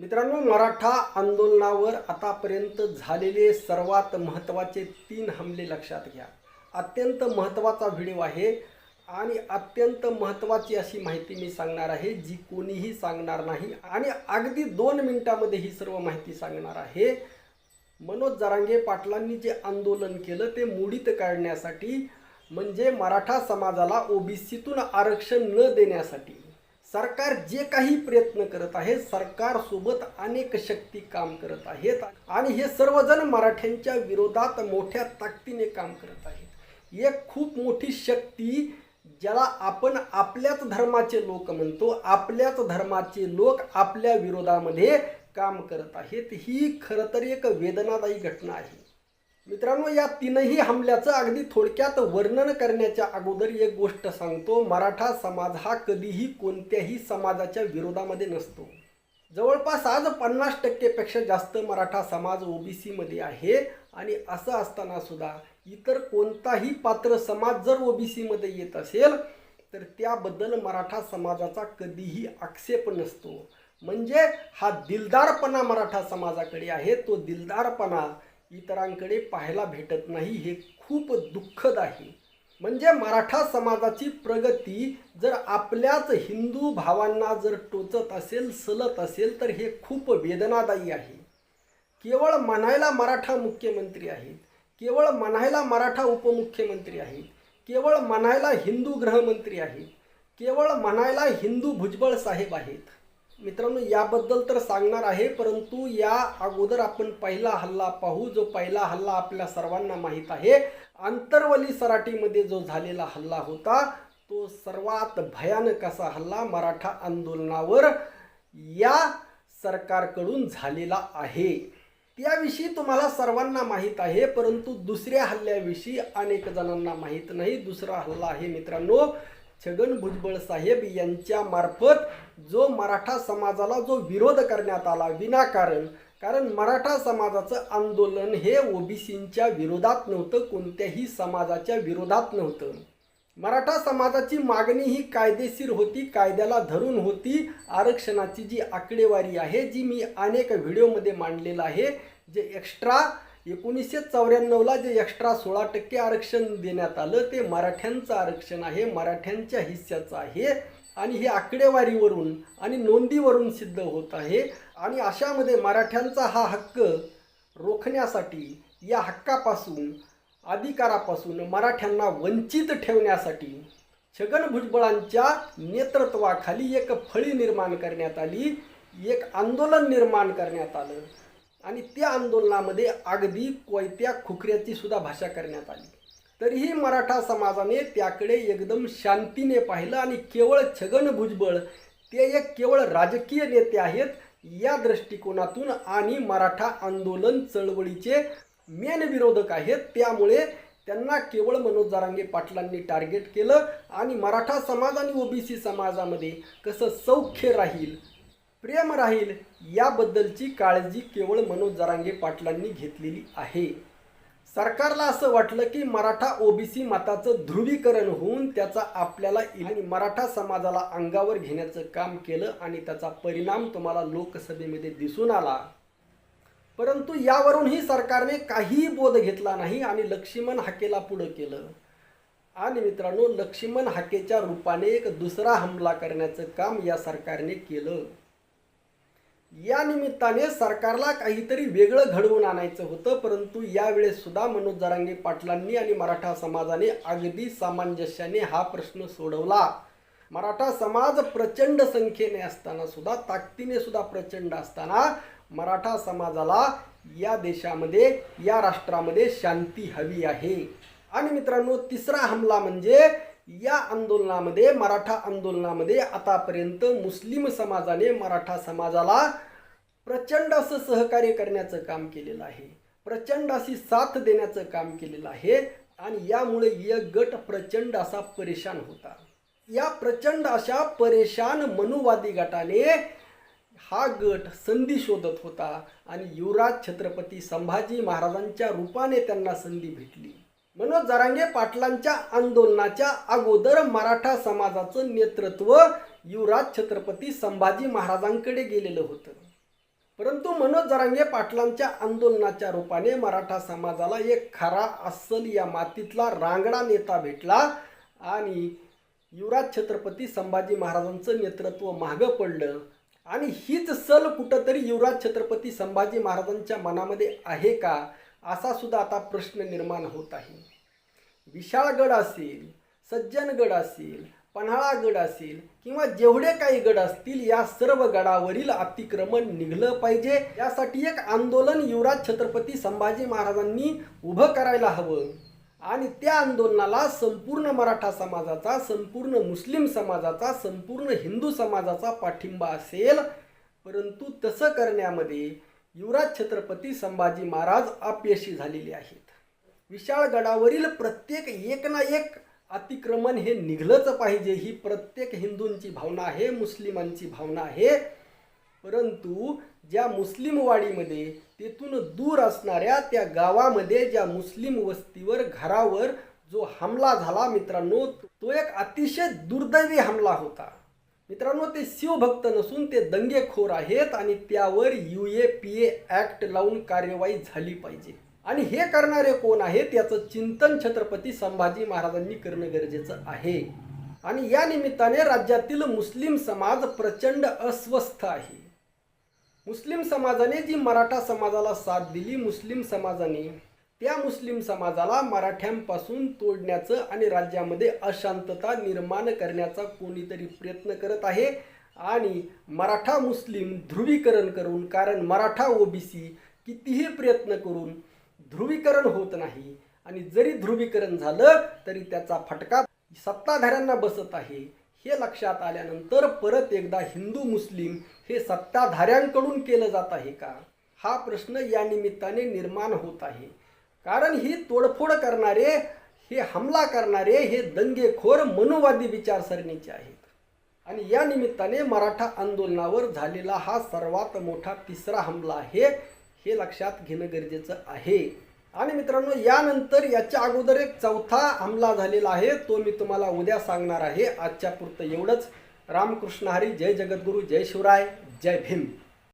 मित्रांनो मराठा आंदोलनावर आतापर्यंत झालेले सर्वात महत्त्वाचे तीन हमले लक्षात घ्या. अत्यंत महत्त्वाचा व्हिडिओ आहे आणि अत्यंत महत्त्वाची अशी माहिती मी सांगणार आहे जी कोणीही सांगणार नाही. आणि अगदी दोन मिनिटामध्ये ही सर्व माहिती सांगणार आहे. मनोज जरांगे पाटलांनी जे आंदोलन केलं ते मोडीत काढण्यासाठी म्हणजे मराठा समाजाला ओबीसीतून आरक्षण न देण्यासाठी. सरकार जे काही प्रयत्न करत आहे सरकारसोबत अनेक शक्ती काम करत आहेत आणि हे सर्वजण मराठ्यांच्या विरोधात मोठ्या ताकदीने काम करत आहेत. एक खूप मोठी शक्ती ज्याला आपण आपल्याच धर्माचे लोक म्हणतो आपल्याच धर्माचे लोक आपल्या विरोधामध्ये काम करत आहेत. ही खरं तर एक वेदनादायी घटना आहे. मित्रांनो या तीनही हमल्याचं अगदी थोडक्यात वर्णन करण्याच्या अगोदर एक गोष्ट सांगतो. मराठा समाज हा कधीही कोणत्याही समाजाच्या विरोधामध्ये नसतो. जवळपास आज पन्नास टक्केपेक्षा जास्त मराठा समाज ओबीसीमध्ये आहे आणि असं असताना सुद्धा इतर कोणताही पात्र समाज जर ओबीसीमध्ये येत असेल तर त्याबद्दल मराठा समाजाचा कधीही आक्षेप नसतो. म्हणजे हा दिलदारपणा मराठा समाजाकडे आहे. तो दिलदारपणा इतरांकडे पाहायला भेटत नाही हे खूप दुःखद आहे. म्हणजे मराठा समाजाची प्रगती जर आपल्याच हिंदू भावांना जर टोचत असेल सलत असेल तर हे खूप वेदनादायी आहे. केवळ म्हणायला मराठा मुख्यमंत्री आहेत केवळ म्हणायला मराठा उपमुख्यमंत्री आहेत केवळ म्हणायला हिंदू गृहमंत्री आहेत केवळ म्हणायला हिंदू भुजबळ साहेब आहेत मित्रांनो याबद्दल तर सांगणार आहे परंतु या अगोदर आपण पहिला हल्ला पाहू जो पहिला हल्ला आपल्या सर्वांना माहीत आहे. आंतरवली सराटीमध्ये जो झालेला हल्ला होता तो सर्वात भयानक असा हल्ला मराठा आंदोलनावर या सरकारकडून झालेला आहे. त्याविषयी तुम्हाला सर्वांना माहीत आहे परंतु दुसऱ्या हल्ल्याविषयी अनेक जणांना माहीत नाही. दुसरा हल्ला आहे मित्रांनो छगन भुजबळ साहेब यांच्या मार्फत जो मराठा समाजाला जो विरोध करण्यात आला विनाकारण. कारण मराठा समाजाचं आंदोलन हे ओबीसींच्या विरोधात नव्हतं कोणत्याही समाजाच्या विरोधात नव्हतं. मराठा समाजाची मागणी ही कायदेशीर होती कायद्याला धरून होती. आरक्षणाची जी आकडेवारी आहे जी मी अनेक व्हिडिओमध्ये मांडलेलं आहे जे एक्स्ट्रा एकोणीसशे चौऱ्याण्णवला जे एक्स्ट्रा सोळा टक्के आरक्षण देण्यात आलं ते मराठ्यांचं आरक्षण आहे मराठ्यांच्या हिस्स्याचं आहे आणि हे आकडेवारीवरून आणि नोंदीवरून सिद्ध होत आहे. आणि अशामध्ये मराठ्यांचा हा हक्क रोखण्यासाठी या हक्कापासून अधिकारापासून मराठ्यांना वंचित ठेवण्यासाठी छगन भुजबळांच्या नेतृत्वाखाली एक फळी निर्माण करण्यात आली एक आंदोलन निर्माण करण्यात आलं. आणि त्या आंदोलनामध्ये अगदी कोयत्या खुकऱ्याची सुद्धा भाषा करण्यात आली. तरीही मराठा समाजाने त्याकडे एकदम शांतीने पाहिलं आणि केवळ छगन भुजबळ ते एक केवळ राजकीय नेते आहेत या दृष्टिकोनातून आणि मराठा आंदोलन चळवळीचे मेन विरोधक आहेत त्यामुळे त्यांना केवळ मनोज जारांगे पाटलांनी टार्गेट केलं आणि मराठा समाज आणि ओबीसी समाजामध्ये कसं सौख्य राहील प्रेम राहील याबद्दलची काळजी केवळ मनोज जरांगे पाटलांनी घेतलेली आहे. सरकारला असं वाटलं की मराठा ओबीसी मताचं ध्रुवीकरण होऊन त्याचा आपल्याला आणि मराठा समाजाला अंगावर घेण्याचं काम केलं आणि त्याचा परिणाम तुम्हाला लोकसभेमध्ये दिसून आला. परंतु यावरूनही सरकारने काहीही बोध घेतला नाही आणि लक्ष्मण हाकेला पुढं केलं. आणि मित्रांनो लक्ष्मण हाकेच्या रूपाने एक दुसरा हमला करण्याचं काम या सरकारने केलं. या निमित्ताने सरकारला काहीतरी वेगळं घडवून आणायचं होतं परंतु यावेळेस सुद्धा मनोज जरांगे पाटलांनी आणि मराठा समाजाने अगदी सामंजस्याने हा प्रश्न सोडवला. मराठा समाज प्रचंड संख्येने असताना सुद्धा ताकदीने सुद्धा प्रचंड असताना मराठा समाजाला या देशामध्ये या राष्ट्रामध्ये शांती हवी आहे. आणि मित्रांनो तिसरा हमला म्हणजे या आंदोलनामध्ये मराठा आंदोलनामध्ये आतापर्यंत मुस्लिम समाजाने मराठा समाजाला प्रचंड असं सहकार्य करण्याचं काम केलेलं आहे. प्रचंड अशी साथ देण्याचं काम केलेलं आहे आणि यामुळे एक गट प्रचंड असा परेशान होता. या प्रचंड अशा परेशान मनुवादी गटाने हा गट संधी शोधत होता आणि युवराज छत्रपती संभाजी महाराजांच्या रूपाने त्यांना संधी भेटली. मनोज जरांगे पाटलांच्या आंदोलनाच्या अगोदर मराठा समाजाचं नेतृत्व युवराज छत्रपती संभाजी महाराजांकडे गेलेलं होतं. परंतु मनोज जरांगे पाटलांच्या आंदोलनाच्या रूपाने मराठा समाजाला एक खरा अस्सल या मातीतला रांगडा नेता भेटला आणि युवराज छत्रपती संभाजी महाराजांचं नेतृत्व मागं पडलं. आणि हीच सल कुठंतरी युवराज छत्रपती संभाजी महाराजांच्या मनामध्ये आहे का? असा सुद्धा आता प्रश्न निर्माण होत आहे. विशाळगड असेल सज्जनगड असेल पन्हाळागड असेल किंवा जेवढे काही गड असतील या सर्व गडावरील अतिक्रमण निघलं पाहिजे. यासाठी एक आंदोलन युवराज छत्रपती संभाजी महाराजांनी उभं करायला हवं. आणि त्या आंदोलनाला संपूर्ण मराठा समाजाचा संपूर्ण मुस्लिम समाजाचा संपूर्ण हिंदू समाजाचा पाठिंबा असेल. परंतु तसं करण्यामध्ये युवराज छत्रपती संभाजी महाराज अपयशी झालेले आहेत. विशाळगडावरील प्रत्येक एक ना एक अतिक्रमण हे निघलंच पाहिजे. ही प्रत्येक हिंदूंची भावना आहे मुस्लिमांची भावना आहे. परंतु ज्या मुस्लिमवाडीमध्ये तेथून दूर असणाऱ्या त्या गावामध्ये ज्या मुस्लिम वस्तीवर घरावर जो हमला झाला मित्रांनो तो एक अतिशय दुर्दैवी हमला होता. मित्रांनो ते शिवभक्त नसून ते दंगेखोर आहेत आणि त्यावर U A P A act लावून कार्यवाही झाली पाहिजे. आणि हे करणारे कोण आहेत याचं चिंतन छत्रपती संभाजी महाराजांनी करणं गरजेचं आहे. आणि या निमित्ताने राज्यातील मुस्लिम समाज प्रचंड अस्वस्थ आहे. मुस्लिम समाजाने जी मराठा समाजाला साथ दिली मुस्लिम समाजाने त्या मुस्लिम समाजाला मराठ्यांपासून तोडण्याचं आणि राज्यामध्ये अशांतता निर्माण करण्याचा कोणीतरी प्रयत्न करत आहे. आणि मराठा मुस्लिम ध्रुवीकरण करून कारण मराठा ओबीसी कितीही प्रयत्न करून ध्रुवीकरण होत नाही आणि जरी ध्रुवीकरण झालं तरी त्याचा फटका सत्ताधाऱ्यांना बसत आहे. हे लक्षात आल्यानंतर परत एकदा हिंदू मुस्लिम हे सत्ताधाऱ्यांकडून केलं जात आहे का? हा प्रश्न या निमित्ताने निर्माण होत आहे. कारण ही तोडफोड करणारे हे हमला करणारे हे दंगेखोर मनोवादी विचारसरणीचे आहेत. आणि या निमित्ताने मराठा आंदोलनावर झालेला हा सर्वात मोठा तिसरा हमला आहे हे लक्षात घेणं गरजेचं आहे. आणि मित्रांनो यानंतर याच्या अगोदर एक चौथा हमला झालेला आहे तो मी तुम्हाला उद्या सांगणार आहे. आजच्या पुरतं एवढंच. रामकृष्ण हरी जय जगद्गुरू जय शिवराय जय भीम.